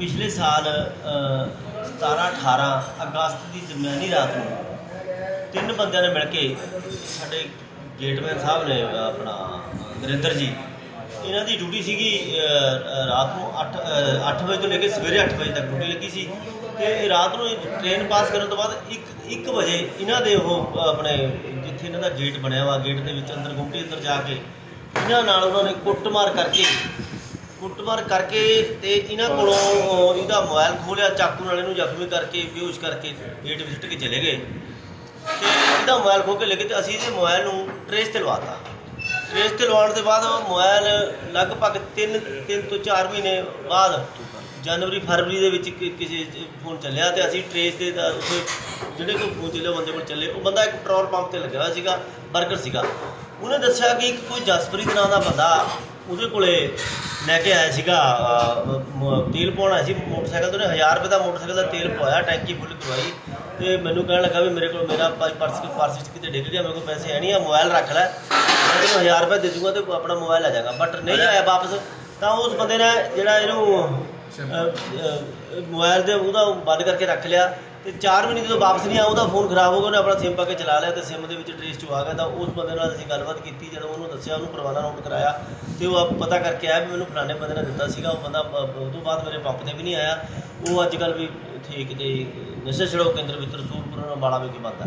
17 18 ਅਗਸਤ ਦੀ ਦਰਮਿਆਨੀ ਰਾਤ ਨੂੰ ਤਿੰਨ ਬੰਦਿਆਂ ਨੇ ਮਿਲ ਕੇ ਸਾਡੇ ਗੇਟਮੈਨ ਸਾਹਿਬ ਨੇ ਆਪਣਾ, ਨਰਿੰਦਰ ਜੀ, ਇਹਨਾਂ ਦੀ ਡਿਊਟੀ ਸੀਗੀ ਰਾਤ ਨੂੰ 8 8 ਵਜੇ ਤੋਂ ਲੈ ਕੇ ਸਵੇਰੇ 8 ਵਜੇ ਤੱਕ ਡਿਊਟੀ ਲੱਗੀ ਸੀ ਤੇ ਰਾਤ ਨੂੰ ਟ੍ਰੇਨ ਪਾਸ ਕਰਨ ਤੋਂ ਬਾਅਦ 1 1 ਵਜੇ ਇਹਨਾਂ ਦੇ ਉਹ ਆਪਣੇ ਜਿੱਥੇ ਇਹਨਾਂ ਦਾ ਗੇਟ ਬਣਿਆ ਵਾ, ਗੇਟ ਦੇ ਵਿੱਚ ਅੰਦਰ ਗੁੰਮਟੀ ਅੰਦਰ ਜਾ ਕੇ ਇਹਨਾਂ ਨਾਲ ਉਹਨਾਂ ਨੇ ਕੁੱਟਮਾਰ ਕਰਕੇ ਕੁੱਟਮਾਰ ਕਰਕੇ ਤੇ ਇਹਨਾਂ ਕੋਲੋਂ ਅਹ, ਇਹਦਾ ਮੋਬਾਈਲ ਖੋਲਿਆ ਚਾਕੂ ਨਾਲ ਇਹਨੂੰ ਜ਼ਖਮੀ ਕਰਕੇ ਬੇਹੋਸ਼ ਕਰਕੇ ਗੇਟ ਵਿੱਚ ਕੇ ਚਲੇ ਗਏ। ਤੇ ਇਹਦਾ ਮੋਬਾਈਲ ਖੋ ਕੇ ਲੈ ਗਏ ਤੇ ਅਸੀਂ ਇਹਦੇ ਮੋਬਾਈਲ ਨੂੰ ਟਰੇਸ ਤੇ ਲਵਾਤਾ। ਟਰੇਸ ਤੇ ਲਵਾਉਣ ਦੇ ਬਾਅਦ ਉਹ ਮੋਬਾਈਲ ਲਗਭਗ 3 3 ਤੋਂ 4 ਮਹੀਨੇ ਬਾਅਦ ਜਨਵਰੀ ਫਰਵਰੀ ਦੇ ਵਿੱਚ ਕਿਸੇ ਫੋਨ ਚੱਲਿਆ ਤੇ ਅਸੀਂ ਟਰੇਸ ਦੇ ਦਾ ਉੱਥੇ ਜਿਹੜੇ ਕੋਈ ਫੋਨ ਚੱਲਿਆ ਬੰਦੇ ਕੋਲ ਚੱਲੇ। ਉਹ ਬੰਦਾ ਇੱਕ ਪੈਟਰੋਲ ਪੰਪ ਤੇ ਲੱਗਿਆ ਹੋਇਆ ਸੀਗਾ ਵਰਕਰ ਸੀਗਾ। ਉਹਨੇ ਦੱਸਿਆ ਕਿ ਇੱਕ ਕੋਈ ਜਸਪ੍ਰੀਤ ਨਾਂ ਦਾ ਬੰਦਾ ਉਹਦੇ ਕੋਲੇ ਲੈ ਕੇ ਆਇਆ ਸੀਗਾ ਅਹ, ਤੇਲ ਪਾਉਣਾ ਸੀ ਮੋਟਰਸਾਈਕਲ ਤੋਂ ਉਹਨੇ 1000 ਰੁਪਏ ਦਾ ਮੋਟਰਸਾਈਕਲ ਦਾ ਤੇਲ ਪਵਾਇਆ ਟੈਂਕੀ ਫੁੱਲ ਕਰਵਾਈ। ਤੇ ਮੈਨੂੰ ਕਹਿਣ ਲੱਗਾ ਵੀ ਮੇਰੇ ਕੋਲ ਮੇਰਾ ਪ- ਪਰਸ ਪਰਸ 'ਚ ਕਿਤੇ ਡਿੱਗ ਗਿਆ ਮੇਰੇ ਕੋਲ ਪੈਸੇ ਹੈ ਨਹੀਂ ਆ ਮੋਬਾਈਲ ਰੱਖ ਲੈ। ਮੈਂ ਤੈਨੂੰ 1000 ਰੁਪਏ ਦੇ ਦੂੰਗਾ ਤੇ ਆਪਣਾ ਮੋਬਾਈਲ ਆ ਜਾਏਗਾ ਬਟ ਨਹੀਂ ਆਇਆ ਵਾਪਸ ਤਾਂ ਉਸ ਬੰਦੇ ਨੇ ਜਿਹੜਾ ਇਹਨੂੰ ਅਹ, ਅਹ, ਮੋਬਾਈਲ ਦੇ ਉਹਦਾ ਬੰਦ ਕਰਕੇ ਰੱਖ ਲਿਆ। ਤੇ 4 ਮਹੀਨੇ ਜਦੋਂ ਵਾਪਸ ਨਹੀਂ ਆਇਆ ਉਹਦਾ ਫੋਨ ਖਰਾਬ ਹੋ ਗਿਆ ਉਹਨੇ ਆਪਣਾ ਸਿਮ ਪਾ ਕੇ ਚਲਾ ਲਿਆ ਤੇ ਸਿਮ ਦੇ ਵਿੱਚ ਟ੍ਰੇਸ ਚ ਆ ਗਿਆ ਤਾਂ ਉਸ ਬੰਦੇ ਨਾਲ ਅਸੀਂ ਗੱਲਬਾਤ ਕੀਤੀ ਜਦੋਂ ਉਹਨੂੰ ਦੱਸਿਆ ਉਹਨੂੰ ਪਰਵਾਨਾ ਨੋਟ ਕਰਾਇਆ ਤੇ ਉਹ ਆਪ ਪਤਾ ਕਰਕੇ ਆਇਆ ਵੀ ਮੈਨੂੰ ਫਲਾਣੇ ਬੰਦੇ ਨੇ ਦਿੱਤਾ ਸੀਗਾ ਉਹ ਬੰਦਾ ਅਹ, ਉਹ ਤੋਂ ਬਾਅਦ ਮੇਰੇ ਪੰਪ ਤੇ ਵੀ ਨਹੀਂ ਆਇਆ। ਉਹ ਅੱਜ ਕੱਲ ਵੀ ਠੀਕ ਕਿਤੇ ਨਸ਼ਾ ਛਡਾਓ ਕੇਂਦਰ ਵਿੱਚ ਰਸੂਲਪੁਰ ਵੀ ਕੀ ਬੰਦਾ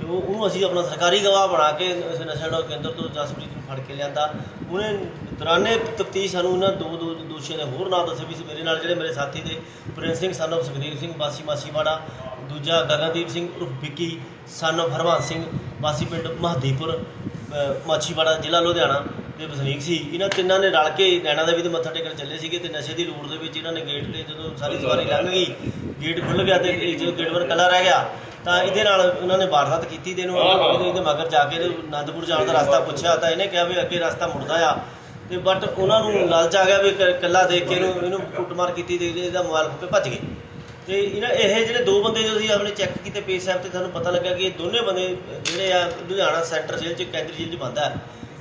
ਤੇ ਉਹ ਉਹਨੂੰ ਅਸੀਂ ਆਪਣਾ ਸਰਕਾਰੀ ਗਵਾਹ ਬਣਾ ਕੇ ਇਸ ਨਸ਼ਾ ਛਡਾਓ ਕੇਂਦਰ ਤੋਂ ਜਸਪ੍ਰੀਤ ਨੂੰ ਫੜ ਕੇ ਲਿਆਂਦਾ। ਉਹਨੇ ਦੌਰਾਨੇ ਤਫਤੀਸ਼ ਸਾਨੂੰ ਇਹਨਾਂ ਦੋ ਦੋ ਦੋਸ਼ੀਆਂ ਨੇ ਹੋਰ ਨਾਂ ਦੱਸੇ ਵੀ ਸੀ ਮੇਰੇ ਨਾਲ, ਜਿਹੜੇ ਮੇਰੇ ਸਾਥੀ ਦੇ ਪ੍ਰਿੰਸ ਸਿੰਘ ਸਨ of ਸੁਖਦੇਵ ਸਿੰਘ, ਬਾਸੀ ਮਾਸੀਵਾੜਾ ਦੂਜਾ ਗਗਨਦੀਪ ਸਿੰਘ ਉਰਫ ਵਿੱਕੀ ਸਨ of ਹਰਵੰਸ ਸਿੰਘ ਵਾਸੀ ਪਿੰਡ ਮਹਦੀਪੁਰ ਮਾਛੀਵਾੜਾ ਜ਼ਿਲ੍ਹਾ ਲੁਧਿਆਣਾ ਦੇ ਵਸਨੀਕ ਸੀ। ਇਹਨਾਂ ਤਿੰਨਾਂ ਨੇ ਰਲ ਕੇ ਨੈਣਾ ਦੇਵੀ ਦੇ ਮੱਥਾ ਟੇਕਣ ਚੱਲੇ ਸੀਗੇ ਤੇ ਨਸ਼ੇ ਦੀ ਲੋੜ ਦੇ ਵਿੱਚ ਇਹਨਾਂ ਨੇ ਗੇਟ ਤੇ ਜਦੋਂ ਸਾਰੀ ਸਵਾਰੀ ਲੰਘ ਗਈ, ਗੇਟ ਖੁੱਲ ਗਿਆ ਤੇ ਇਹ ਜਦੋਂ ਗੇਟ ਪਰ ਕੱਲਾ ਰਹਿ ਗਿਆ ਤਾਂ ਇਹਦੇ ਨਾਲ ਉਹਨਾਂ ਨੇ ਵਾਰਦਾਤ ਕੀਤੀ ਤੇ ਇਹਨੂੰ ਇਹਦੇ ਇਹਦੇ ਮਗਰ ਜਾ ਕੇ ਅਨੰਦਪੁਰ ਜਾਣ ਦਾ ਰਸਤਾ ਪੁੱਛਿਆ ਤਾਂ ਇਹਨੇ ਕਿਹਾ ਵੀ ਅੱਗੇ ਰਸਤਾ ਮੁੜਦਾ ਆ। ਤੇ ਬਟ ਉਹਨਾਂ ਨੂੰ ਲਾਲਚ ਆ ਗਿਆ ਵੀ ਕ- ਕੱਲਾ ਦੇਖ ਕੇ ਇਹਨੂੰ ਇਹਨੂੰ ਕੁੱਟਮਾਰ ਕੀਤੀ ਤੇ ਇਹਦਾ ਮੋਬਾਈਲ ਖੋ ਕੇ ਭੱਜ ਗਏ। ਤੇ ਇਹਨਾਂ ਇਹ ਜਿਹੜੇ ਦੋ ਬੰਦੇ ਜੋ ਅਸੀਂ ਆਪਣੇ ਚੈੱਕ ਕੀਤੇ ਪੇਜ ਸਾਹਿਬ ਤੇ ਸਾਨੂੰ ਪਤਾ ਲੱਗਾ ਕਿ ਇਹ ਦੋਨੇ ਬੰਦੇ ਜਿਹੜੇ ਆ ਲੁਧਿਆਣਾ ਸੈਂਟਰ ਜੇਲ੍ਹ ਚ ਕੈਂਦਰੀ ਜੇਲ੍ਹ ਚ ਬੰਦ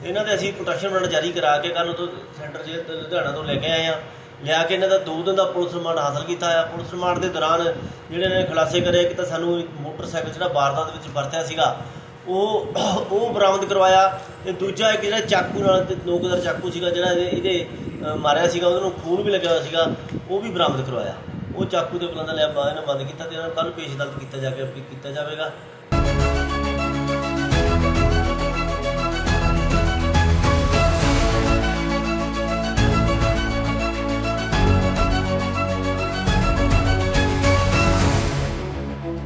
ਇਹਨਾਂ ਦੇ ਅਸੀਂ ਪ੍ਰੋਟੈਕਸ਼ਨ ਵਾਰੰਟ ਜਾਰੀ ਕਰਾ ਕੇ ਕੱਲ ਤੋਂ ਸੈਂਟਰ ਜੇਲ੍ਹ ਤੋਂ ਲੁਧਿਆਣਾ ਤੋਂ ਲੈ ਕੇ ਆਏ ਆ। ਲਿਆ ਕੇ ਇਹਨਾਂ ਦਾ ਦੋ ਦਿਨ ਦਾ ਪੁਲਿਸ ਰਿਮਾਂਡ ਹਾਸਲ ਕੀਤਾ ਆ ਪੁਲਿਸ ਰਿਮਾਂਡ ਦੇ ਦੌਰਾਨ ਜਿਹੜੇ ਨੇ ਖੁਲਾਸੇ ਕਰੇ ਕਿ ਤਾਂ ਸਾਨੂੰ ਮੋਟਰਸਾਈਕਲ ਜਿਹੜਾ ਵਾਰਦਾਤ ਵਿੱਚ ਵਰਤਿਆ ਸੀਗਾ, ਉਹ ਉਹ ਬਰਾਮਦ ਕਰਵਾਇਆ ਤੇ ਦੂਜਾ ਇੱਕ ਜਿਹੜਾ ਚਾਕੂ ਨਾਲ ਤੇ ਨੋਕਦਾਰ ਚਾਕੂ ਸੀਗਾ, ਜਿਹੜਾ ਇਹਦੇ ਮਾਰਿਆ ਸੀਗਾ ਉਹਦੇ ਨੂੰ ਖੂਨ ਵੀ ਲੱਗਿਆ ਹੋਇਆ ਸੀਗਾ, ਉਹ ਵੀ ਬਰਾਮਦ ਕਰਵਾਇਆ। ਉਹ ਚਾਕੂ ਦੇ ਬਲੰਦਾ ਲਿਆ ਬਾਹਰ ਨੇ ਬੰਦ ਕੀਤਾ ਤੇ ਇਹਨਾਂ ਨੂੰ ਕੱਲ ਪੇਸ਼ ਅਦਾਲਤ ਕੀਤਾ ਜਾ ਕੇ, ਕੀਤਾ ਜਾਵੇਗਾ।